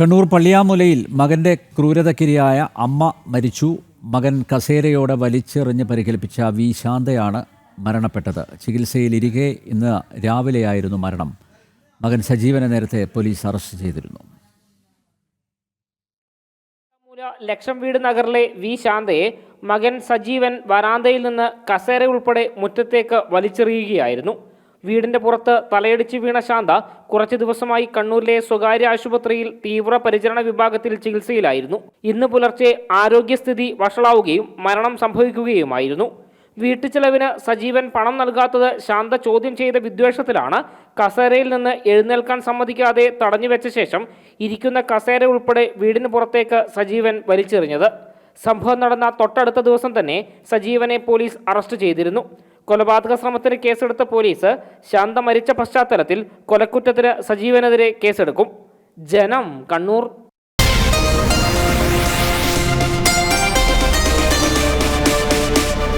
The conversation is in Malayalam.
കണ്ണൂർ പള്ളിയാമുലയിൽ മകന്റെ ക്രൂരതക്കിരയായ അമ്മ മരിച്ചു. മകൻ കസേരയോടെ വലിച്ചെറിഞ്ഞ് പരിക്കേൽപ്പിച്ച വി. ശാന്തയാണ് മരണപ്പെട്ടത്. ചികിത്സയിലിരിക്കെ ഇന്ന് രാവിലെയായിരുന്നു മരണം. മകൻ സജീവനെ നേരത്തെ പോലീസ് അറസ്റ്റ് ചെയ്തിരുന്നു. ലക്ഷം വീട് നഗറിലെ വി. ശാന്തയെ മകൻ സജീവൻ വരാന്തയിൽ നിന്ന് കസേര ഉൾപ്പെടെ മുറ്റത്തേക്ക് വലിച്ചെറിയുകയായിരുന്നു. വീടിന്റെ പുറത്ത് തലയടിച്ച് വീണ ശാന്ത കുറച്ചു ദിവസമായി കണ്ണൂരിലെ സ്വകാര്യ ആശുപത്രിയിൽ തീവ്ര പരിചരണ വിഭാഗത്തിൽ ചികിത്സയിലായിരുന്നു. ഇന്ന് പുലർച്ചെ ആരോഗ്യസ്ഥിതി വഷളാവുകയും മരണം സംഭവിക്കുകയുമായിരുന്നു. വീട്ടുചെലവിന് സജീവൻ പണം നൽകാത്തത് ശാന്ത ചോദ്യം ചെയ്ത വിദ്വേഷത്തിലാണ് കസേരയിൽ നിന്ന് എഴുന്നേൽക്കാൻ സമ്മതിക്കാതെ തടഞ്ഞുവെച്ച ശേഷം ഇരിക്കുന്ന കസേര ഉൾപ്പെടെ വീടിന് പുറത്തേക്ക് സജീവൻ വലിച്ചെറിഞ്ഞത്. സംഭവം നടന്ന തൊട്ടടുത്ത ദിവസം തന്നെ സജീവനെ പോലീസ് അറസ്റ്റ് ചെയ്തിരുന്നു. കൊലപാതക ശ്രമത്തിന് കേസെടുത്ത പോലീസ് ശാന്ത മരിച്ച പശ്ചാത്തലത്തിൽ കൊലക്കുറ്റത്തിന് സജീവനെതിരെ കേസെടുക്കും. ജനം കണ്ണൂർ